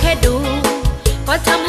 แค่ดู ก็ทำ